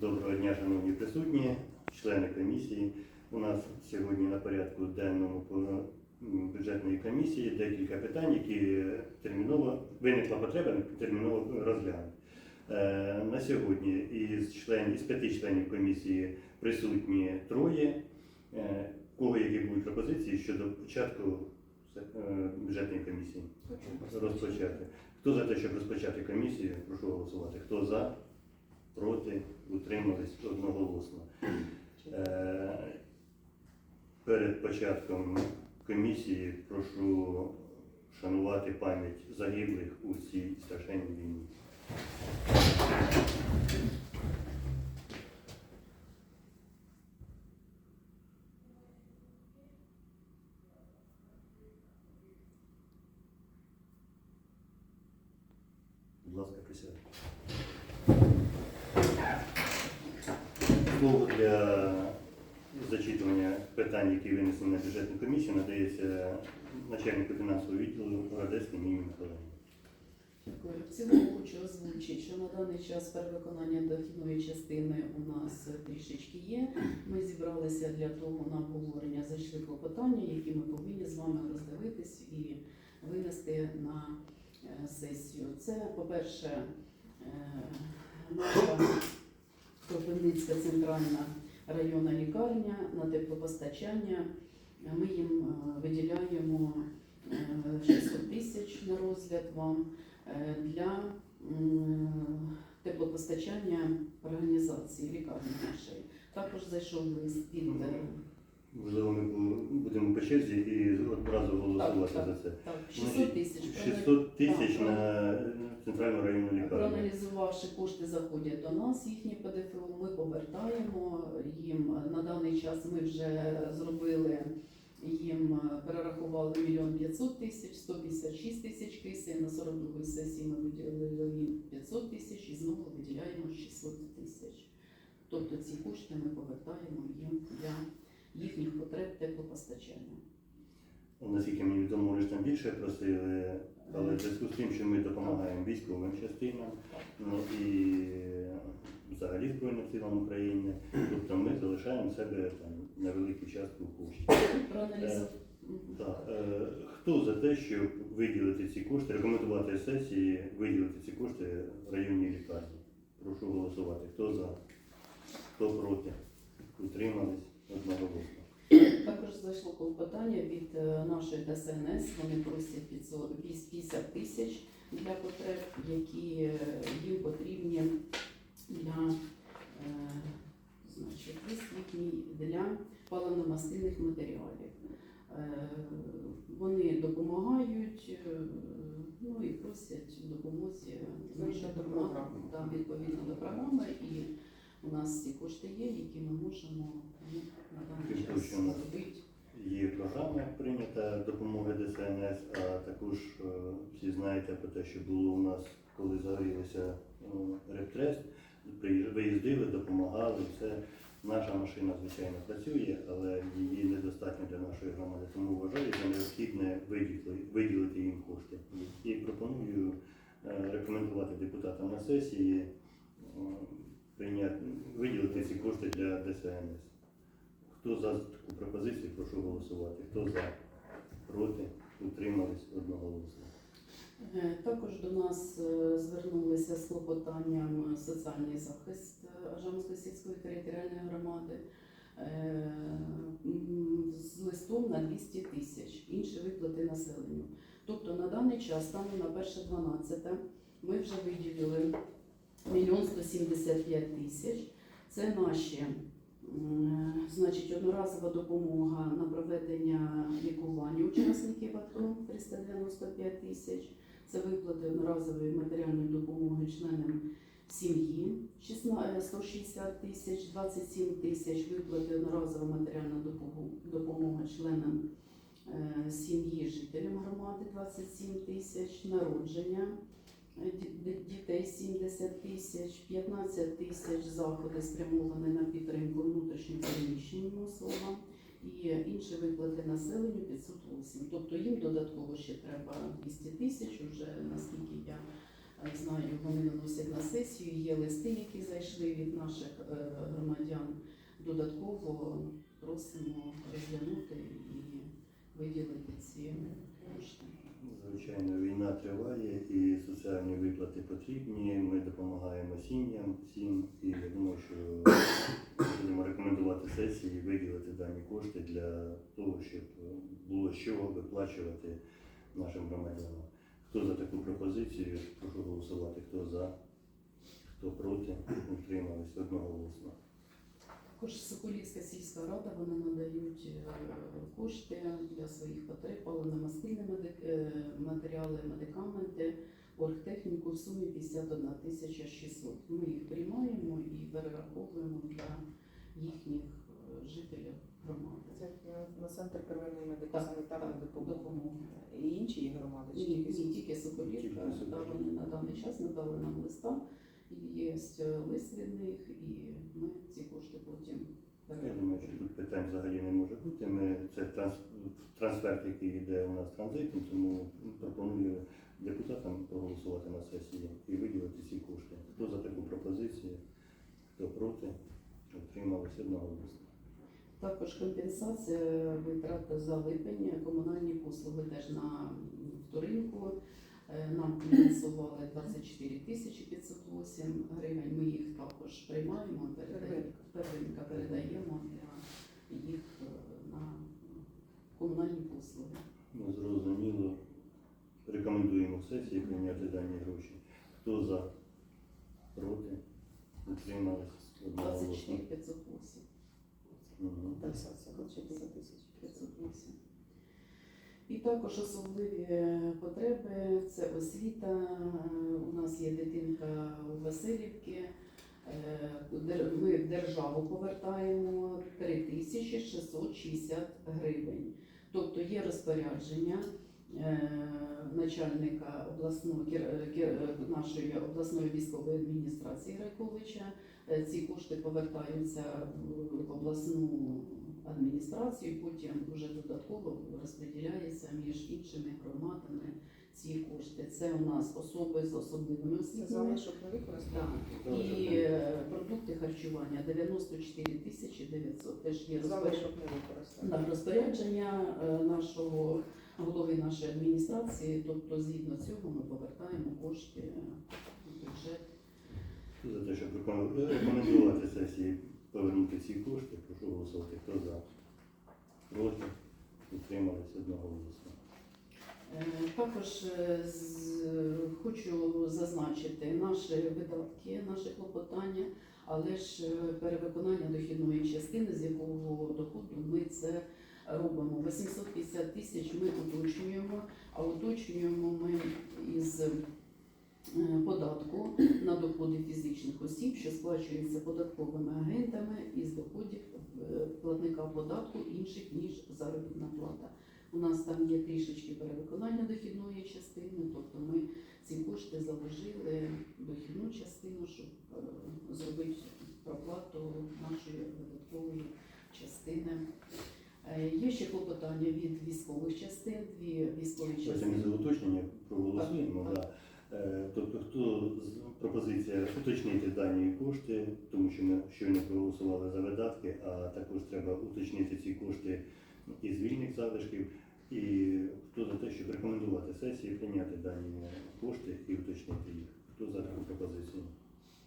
Доброго дня, шановні присутні, члени комісії. У нас сьогодні на порядку денному бюджетної комісії декілька питань, які терміново виникла потреба терміново розглянути. Е, На сьогодні із членів із п'яти членів комісії присутні троє. Е, Кого які будуть пропозиції щодо початку е, бюджетної комісії? Розпочати. Хто за те, щоб розпочати комісію, прошу голосувати. Хто за? Проти, утримались одноголосно. Е, Перед початком комісії прошу шанувати пам'ять загиблих у цій страшенній війні. Слово для зачитування питань, які винесені на бюджетну комісію, надається начальнику фінансового відділу Радецькій Ніні Михайловні. Дякую. В цілому хочу озвучити, що на даний час перевиконання дохідної частини у нас трішечки є. Ми зібралися для того на обговорення, зайшли клопотання, які ми повинні з вами роздивитись і винести на е, сесію. Це, по-перше, е, наша Кропивницька центральна районна лікарня на теплопостачання. Ми їм е, виділяємо е, 600 тисяч на розгляд вам е, для теплопостачання організації лікарні нашої. Також зайшов лист від е, Можливо, ми будемо по черзі і одразу голосувати Так, за це. так, 600 тисяч. 600 тисяч Так. на центральну районну лікарню. Проаналізувавши кошти, заходять до нас, їхні ПДФО, ми повертаємо їм. На даний час ми вже зробили їм, е, перерахували мільйон 500 тисяч, 156 тисяч кисень. На 42 сесії ми виділили їм 500 тисяч і знову виділяємо 600 тисяч. Тобто ці кошти ми повертаємо їм для їхніх потреб теплопостачання. Наскільки мені відомо, вони там більше просили, але в зв'язку з тим, що ми допомагаємо військовим частинам, ну і взагалі Збройним силам України, тобто ми залишаємо себе там невелику частку коштів. Так, е, хто за те, щоб виділити ці кошти, рекомендувати сесії виділити ці кошти районній лікарні? Прошу голосувати. Хто за? Хто проти? Утримались одноголосно. Також зайшло клопотання від е, нашої ДСНС. Вони просять 500 50 тисяч для потреб, які е, їм потрібні для, е, значить, для паливно-мастильних матеріалів. Вони допомагають, ну і просять в допомозі відповідно до програми. І у нас ці кошти є, які ми можемо нас. Є програма прийнята допомоги ДСНС, а також е, всі знаєте про те, що було у нас, коли загорілося е, рептрест, виїздили, допомагали. Це наша машина, звичайно, працює, але її недостатньо для нашої громади. Тому вважаю за необхідне виділити, їм кошти. І пропоную е, рекомендувати депутатам на сесії прийняти, виділити ці кошти для ДСНС. Хто за таку пропозицію, прошу голосувати. Хто за, проти, утримались одноголосно. Е, Також до нас е, звернулися з клопотанням соціальний захист е, Ажанської сільської територіальної громади е, з листом на 200 тисяч, інші виплати населенню. Тобто на даний час, станом на 1.12, ми вже виділили мільйон 175 тисяч. Це наші значить, одноразова допомога на проведення лікування учасників АТО 395 тисяч. Це виплати одноразової матеріальної допомоги членам сім'ї 160 тисяч, 27 тисяч виплати одноразова матеріальна допомога, членам е, сім'ї жителям громади 27 тисяч, народження е, дітей 70 тисяч, 15 тисяч заходи спрямовані на підтримку внутрішньо переміщеним особам і інші виплати населенню 508. Тобто їм додатково ще треба 200 тисяч, вже наскільки я е, знаю, вони виносять на сесію. Є листи, які зайшли від наших е, громадян. Додатково просимо розглянути і виділити ці кошти. Звичайно, війна триває і соціальні виплати потрібні. Ми допомагаємо сім'ям всім. І я думаю, що будемо рекомендувати сесії виділити дані кошти для того, щоб було чого виплачувати нашим громадянам. Хто за таку пропозицію, прошу голосувати. Хто за, хто проти, утримались одноголосно. Також Соколівська сільська рада вони надають е, кошти для своїх потреб, паливно-мастильні е, матеріали, медикаменти, оргтехніку в сумі 51 тисяча 600. Ми їх приймаємо і перераховуємо для їхніх е, жителів громади. Це на- центр первинної медико-санітарної допомоги. І інші є громади, чи Ні, тільки ні, тільки Соколівка, вони на даний час надали нам листа, і є лист від них, і ми ці кошти потім Я думаю, що тут питань взагалі не може бути. Ми, це транс, трансфер, який йде у нас транзитом, тому пропоную депутатам проголосувати на сесії і виділити ці кошти. Хто за таку пропозицію, хто проти, утрималися одноголосно. Також компенсація витрат за липень, комунальні послуги теж на вторинку. Е, Нам фінансували 24 тисячі 508 гривень. Ми їх також приймаємо, первинка передаємо для їх е, на комунальні послуги. Ну, зрозуміло. Рекомендуємо сесії прийняти дані гроші. Хто за, проти, утрималися одноголосно. 24 508. Мгм. Компенсація, ну, чи 50 тисяч. 508. І також особливі е, потреби це освіта. У нас є дитинка у Васильівці. Е, Ми в державу повертаємо 3660 гривень. Тобто є розпорядження е, начальника обласної нашої обласної військової адміністрації Райковича. Ці кошти повертаються в обласну адміністрацію, потім вже додатково розподіляється між іншими громадами ці кошти. Це у нас особи з особливими освітами. І е, продукти харчування 94 тисячі 900. Теж є. На розпорядження е, нашого голови нашої адміністрації, тобто згідно цього ми повертаємо кошти в бюджет. За те, щоб рекомендувати сесії повернути ці кошти, прошу голосувати. Хто за? Проти? Утрималися одноголосно. Е, Також е, хочу зазначити наші видатки, наші клопотання, але ж е, перевиконання дохідної частини, з якого доходу ми це робимо. 850 тисяч ми уточнюємо, а уточнюємо ми із податку на доходи фізичних осіб, що сплачується податковими агентами із доходів е, платника податку інших ніж заробітна плата. У нас там є трішечки перевиконання дохідної частини, тобто ми ці кошти заложили дохідну частину, щоб е, зробити проплату нашої видаткової частини. Е, Є ще клопотання від військових частин, дві військові Ось ми частини. за уточнення проголосуємо. Е, Тобто, хто пропозиція уточнити дані кошти, тому що ми щойно проголосували за видатки, а також треба уточнити ці кошти із вільних залишків. І хто за те, щоб рекомендувати сесії, прийняти дані кошти і уточнити їх. Хто за таку пропозицію?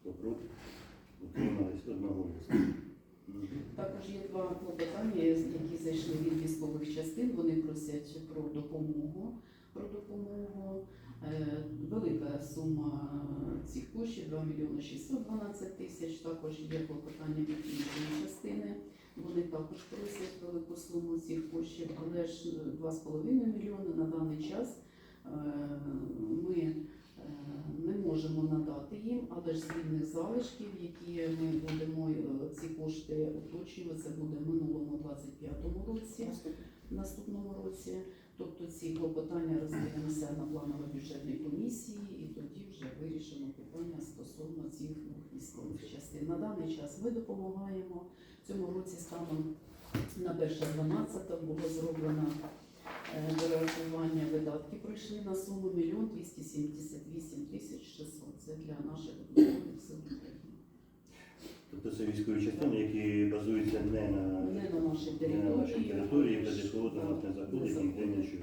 Хто проти? Утримались одноголосно. Мгм. Також є два клопотання, які зайшли від військових частин. Вони просять про допомогу. Про допомогу. Е, Велика сума цих коштів 2 мільйони 612 тисяч. Також є клопотання від іншої частини. Вони також просять велику суму цих коштів, але ж 2,5 мільйони на даний час е, ми е, не можемо надати їм, але ж з вільних залишків, які ми будемо ці кошти уточнювати, це буде в минулому 25-му році, наступному році. Тобто ці клопотання розділимося на планово-бюджетній комісії і тоді вже вирішимо питання стосовно цих двох військових частин. На даний час ми допомагаємо. В цьому році станом на 1.12 було зроблено Дорахування видатки пройшли на суму 1 278 тисяч 600. Це для наших сил України. Тобто це військові частини, які базуються не на, Не на нашій не на нашій території. території, безвідходно не заходить Не ніде нічого.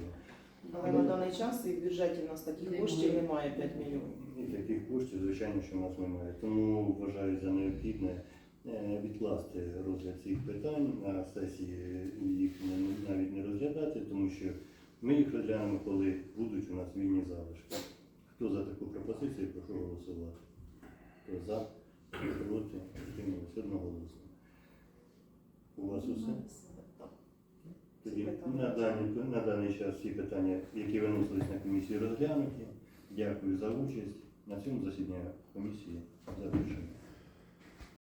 Але на даний час і в бюджеті в нас таких коштів немає 5 мільйонів. І таких коштів, звичайно, що в нас немає. Тому вважаю за необхідне е, відкласти розгляд цих питань на сесії їх навіть не розглядати, тому що ми їх розглянемо, коли будуть у нас вільні залишки. Хто за таку пропозицію, прошу голосувати. Хто за, проти, утрималися одноголосно. У вас усе? Тоді на даний, на даний час всі питання, які виносились на комісію, розглянуті. Дякую за участь. На цьому засідання комісії завершено.